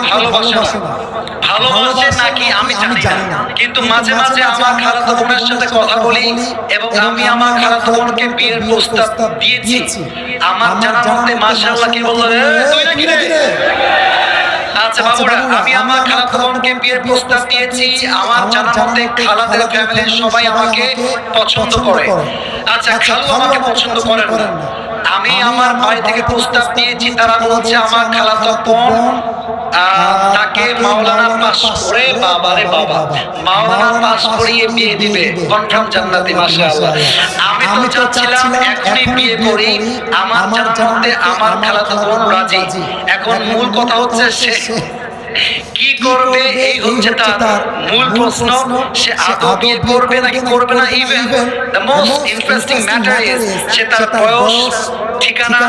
আমাকে ভালোবাসে না? ভালোবাসে নাকি আমি জানি না। কিন্তু মাঝে মাঝে আমার খালাতো বোনের সাথে কথা বলি এবং আমি আমার খালাতো বোনকে বিয়ের প্রস্তাব দিয়েছি। আমার জানার মধ্যে মাশাআল্লাহ কি বলল রে তুই নাকি রে? আচ্ছা বাবুরা আমি আমার খালাতো বোনকে বিয়ের প্রস্তাব দিয়েছি। আমার জানার মধ্যে খালাদের ফ্যামিলির সবাই আমাকে পছন্দ করে। আচ্ছা খালু আমাকে পছন্দ করেন না। আমি আমার বাড়ি থেকে প্রস্তাব দিয়েছি তারা বলছে আমার খালাতো বোন তাকে মাওলানা পাস করে বাবারে বাবা। মাওলানা পাস করিয়ে বিয়ে দিবে। কনফার্ম জান্নাতি মাশাআল্লাহ। আমি তো চাচ্ছিলাম এখনই বিয়ে করি। আমার মধ্যে আমার খালাতো বোন রাজি। এখন মূল কথা হচ্ছে সে কি করবে এই হচ্ছে তার মূল প্রশ্ন। সে আদৌ বিয়ে করবে নাকি করবে না? Even the most interesting matter is সে তার বয়স ঠিকানা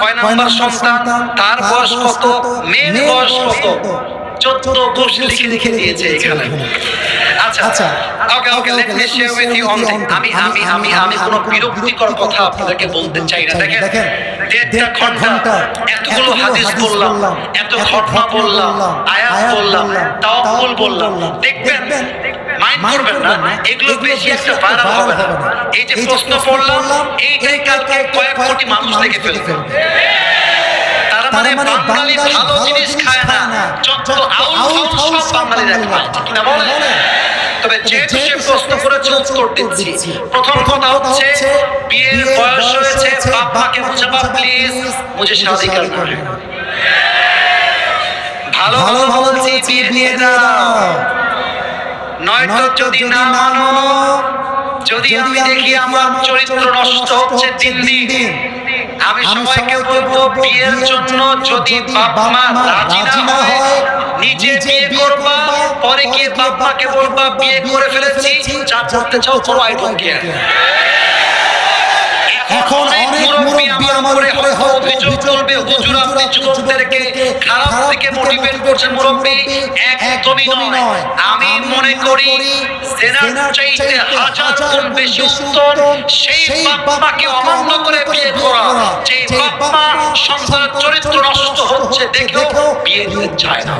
কয় নাম্বার সন্তান তার বয়স কত মেয়ের বয়স কত চোদ্দ কোষ লিখে লিখে দিয়েছে এখানে আচ্ছা আচ্ছা। Okay okay let me share with you on আমি আমি আমি আমি কোনো বিরক্তিকর কথা আপনাদেরকে বলতে চাই না দেখেন দেড়টা ঘণ্টা এতগুলো হাদিস বললাম এত ঘটনা বললাম আয়াত বললাম তাওয়াক্কুল বললাম দেখবেন করবেন না এগুলো বেশি একটা ভাইরাল হবে। না এই যে প্রশ্ন পড়লাম এইটাই কালকে কয়েক কোটি মানুষ দেখে ফেলবে। তার মানে বাঙালি ভালো জিনিস খায় না যত আউল সব বাঙালিরা খায়। ঠিক না বলে তবে যেহেতু সে প্রশ্ন করেছে উত্তর দিচ্ছি প্রথম কথা হচ্ছে বিয়ের বয়স হয়েছে বাপ মাকে বুঝাবা প্লিজ মুঝে শাদি করনা ভালো ভালো বলছি বিয়ে দাও। নয়তো যদি না মানো যদি আমি দেখি আমার চরিত্র নষ্ট হচ্ছে দিন দিন আমি সবাইকে বলব বিয়ের জন্য যদি বাপ মা রাজি না হয় নিজে বিয়ে করবা পরে গিয়ে বাপ মাকে বলবা বিয়ে করে ফেলেছি যা করতে চাও করো আই ডোন্ট কেয়ার এখন অনেক মুরব্বী আমার উপরে অভিযোগ করবে হুজুর আপনি যুবকদেরকে খারাপ দিকে মোটিভেট করছেন মুরব্বী একদমই নয়। আমি মনে করি জেনার চাইতে হাজার গুণ বেশি উত্তম সেই বাপ্পাকে অমান্য করে বিয়ে করা। যে বাপ্পা সন্তানের চরিত্র নষ্ট হচ্ছে দেখেও বিয়ে দিতে চায় না।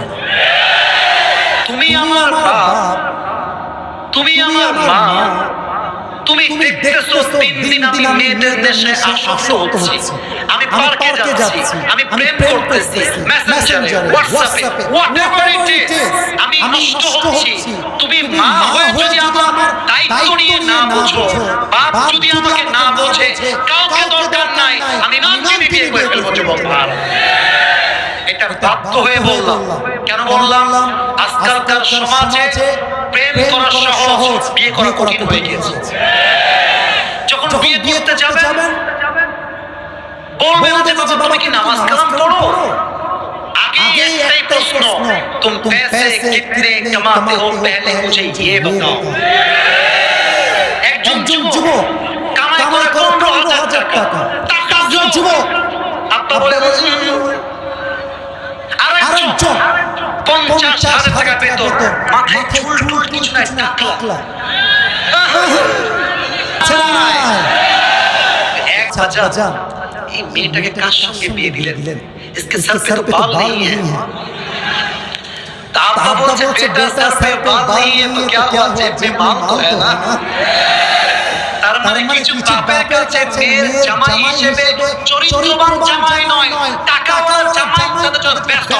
তুমি আমার বাপ। তুমি আমার মা। তুমি দেখতেছো তিন দিন আমি মেয়েদের দেশে আসক্ত হচ্ছি। আমি পার্কে যাচ্ছি। আমি প্রেম করতেছি। মেসেঞ্জারে হোয়াটসঅ্যাপে হোয়াটএভার ইট ইজ আমি নষ্ট হচ্ছি। তুমি মা হয়ে যদি আমার দায়িত্ব নিয়ে না বোঝো বাপ যদি আমাকে না বোঝে কাউকে দরকার নাই। আমি নামকে বিয়ে করে ফেলব যুবক ভাই। এটা বাধ্য হয়ে বললাম কেন বললাম আজকালকার সমাজে প্রেম করা সহজ বিয়ে করা কঠিন হয়ে গিয়েছে যখন বিয়ে করতে যাবেন বলবে না যে বাবা তুমি কি নামাজ কালাম পড়ো আগে একটাই প্রশ্ন তুম पैसे कितने कमाते हो पहले मुझे ये बताओ একজন যুবক কামাই করে পনেরো হাজার টাকা টাকা যুবক আব্বা বলে আরেকজন। পঞ্চাশ হাজার টাকা পেত মাথায় চুল টুল কিছু নাই চরিত্রবান জামাই নয় টাকাওয়ালা জামাই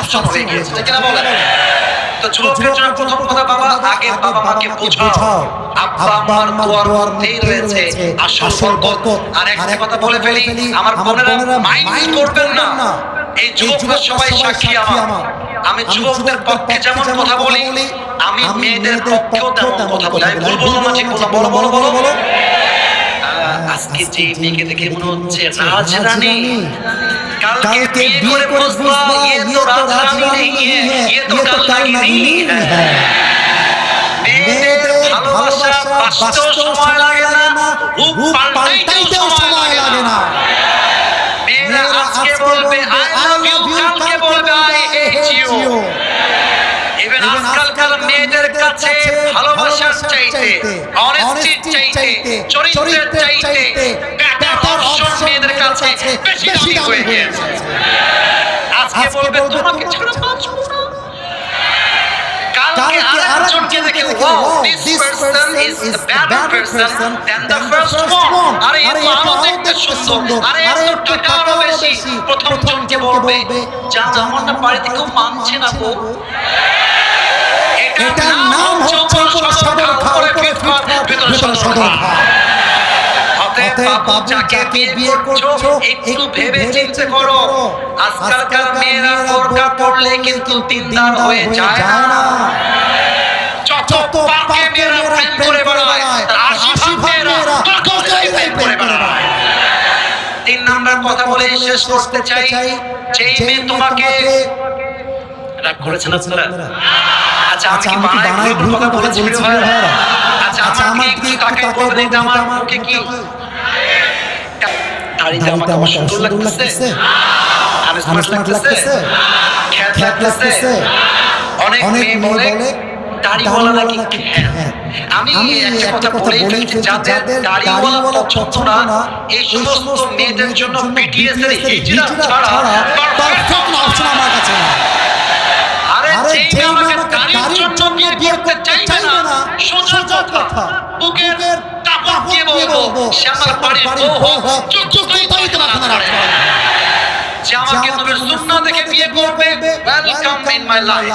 অপশন হয়ে গিয়েছে। ঠিক না বলেন তো যুবকের জন্য প্রথম কথা বাবা আগে বাবা মাকে বোঝাও। আব্বা আমার দোয়ার মধ্যেই রয়েছে আসল বরকত। আর একটা কথা বলে ফেলি আমার বোনেরা মাইন্ড করবেন না। এই যুবকরা সবাই সাক্ষী আমার। আমি যুবকদের পক্ষে যেমন কথা বলি আমি মেয়েদের পক্ষেও তেমন কথা বলি। আমি বলব না ঠিক বলব বলো বলো। বলো বলো। আজকে যে মেয়েকে দেখে মনে হচ্ছে রাজরানী কালকে বিয়ে করে বুঝবা ये तो রাজরানী नहीं है ये तो কালনাগিনী है মেয়েদের ভালোবাসা বাঁচতেও সময় লাগে না রূপ পাল্টাইতেও সময় লাগে না মেয়েরা আজকে বলবে আই লাভ ইউ কালকে বলবে আই হেট ইউ ইভেন আজকালকার মেয়েদের কাছে ভালোবাসার চাইতে অনেস্টির চাইতে চরিত্রের চাইতে ব্যাটার অপশন মেয়েদের কাছে বেশি দামি হয়ে গিয়েছে আজকে বলবে তোমাকে ছাড়া বাঁচবো না একজনকে দেখে wow this person is the better person than the first one আরে এ আরও দেখতে সুন্দর। আরে এত টাকা আরও বেশি। প্রথম জনকে বলবে যা আমার না বাড়িতে কেউ মানছে না গো। এটার নাম সদর খা ভেতরে সদর খা যাকে বিয়ে করছ একটু ভেবে চিন্তে করো। আজকালকার মেয়েরা বোরকা পড়লে কিন্তু তিনদার হয়ে যায় না। যত পাকে মেয়েরা প্রেম করে বেড়ায় আশি মেয়েরা তোকেই প্রেম করে বেড়ায়। তিন নাম্বার কথা বলে শেষ করতে চাই। যেই মেয়ে তোমাকে রাগ করেছেন আপনারা? আচ্ছা আমি কি বানাই ভুল কথা বলেছি প্রিয় আচ্ছা আমার একটু তাকাই বলবেন আমার মুখে কি? দাড়িতে আমাকে আমার সুন্দর লাগতেছে? আর স্মার্ট লাগতেছে? খ্যাত লাগতেছে? অনেক মেয়ে বলে দাড়িওয়ালা নাকি আমি একটা কথা বলেই ফেলছি যাদের দাড়িওয়ালা পছন্দ না এই সমস্ত মেয়েদের জন্য বিটিএস এর হিজরা ছাড়া পারফেক্ট অপশন আমার কাছে না আরে আরে যেই যেই আমাকে আমাকে দাড়ির দাড়ির জন্য জন্য বিয়ে বিয়ে করতে করতে চাইবে চাইবে না না, সোজা সোজা কথা। বুকের কাপড় দিয়ে বলব সে আমার বাড়ির বউ হোক যোগ্যতাই তো রাখতে না রাখতে যে আমাকে তুমি সুন্নাহ দেখে বিয়ে করবে welcome in my life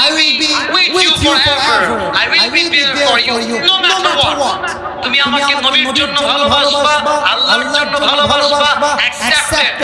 I will be with you forever. I will be there for you no matter what. তুমি আমাকে নবীর জন্য ভালোবাসবা আল্লাহর জন্য ভালোবাসবা accept it.